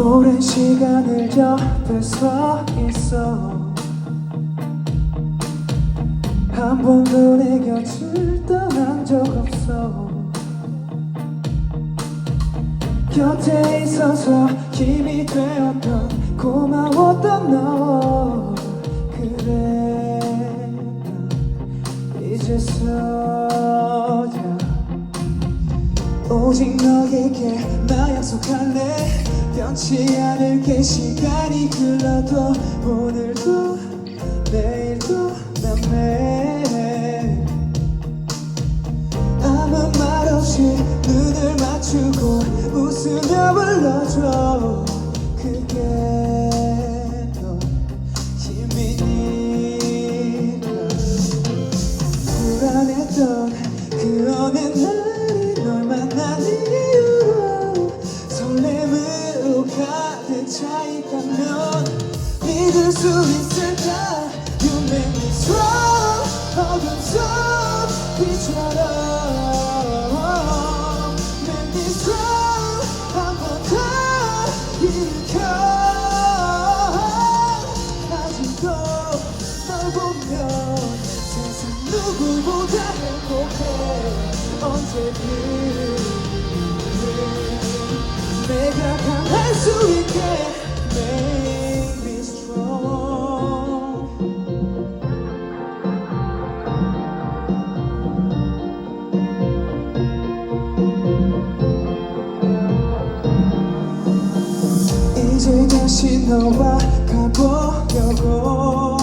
오랜 시간을 옆에 서 있어. 한 번도 내 곁을 떠난 적 없어. 곁에 있어서 힘이 되었던 고마웠던 너 그래. 난 이제서야 오직 너에게 나 약속할래 변치 않을게 시간이 흘러도 오늘도 있을까 You make 어둠 속 빛처럼 Make strong 한 번 더 일으켜 아직도 널 보면 세상 누구보다 행복해 언제든 내가 강할 수 있게 너와 가보려고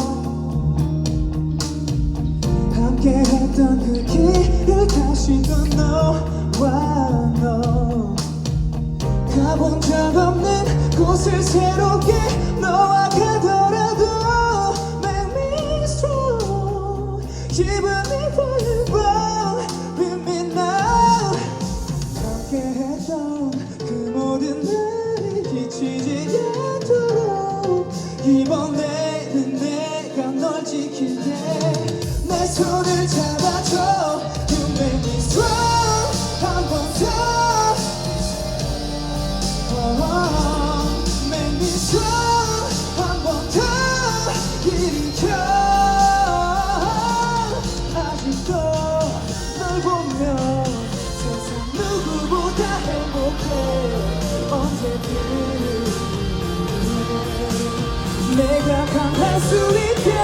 함께 했던 그 길을 다시 또 너와 너. 가본 적 없는 곳을 새롭게 너와 가더라도 Make me strong 내가 널 지킬게. 내 손을 잡아줘 강할 수 있게